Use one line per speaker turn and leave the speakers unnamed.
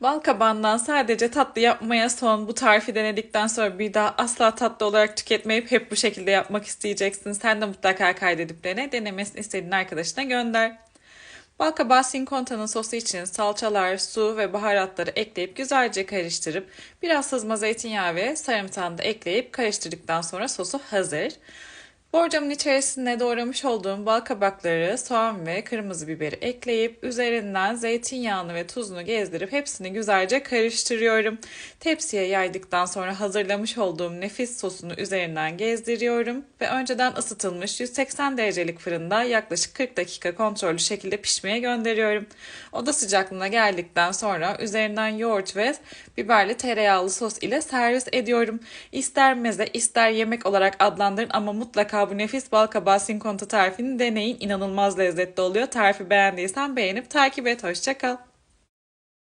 Bal kabağından sadece tatlı yapmaya son bu tarifi denedikten sonra bir daha asla tatlı olarak tüketmeyip hep bu şekilde yapmak isteyeceksin. Sen de mutlaka kaydedip dene. Denemesini istediğin arkadaşına gönder. Bal kabağı sinkontanın sosu için salçalar, su ve baharatları ekleyip güzelce karıştırıp biraz sızma zeytinyağı ve sarımsağı da ekleyip karıştırdıktan sonra sosu hazır. Borcamın içerisine doğramış olduğum bal kabakları, soğan ve kırmızı biberi ekleyip üzerinden zeytinyağını ve tuzunu gezdirip hepsini güzelce karıştırıyorum. Tepsiye yaydıktan sonra hazırlamış olduğum nefis sosunu üzerinden gezdiriyorum ve önceden ısıtılmış 180 derecelik fırında yaklaşık 40 dakika kontrollü şekilde pişmeye gönderiyorum. Oda sıcaklığına geldikten sonra üzerinden yoğurt ve biberli tereyağlı sos ile servis ediyorum. İster meze ister yemek olarak adlandırın ama mutlaka bu nefis bal kabağı sinkonta tarifini deneyin. İnanılmaz lezzetli oluyor. Tarifi beğendiysen beğenip takip et. Hoşçakal.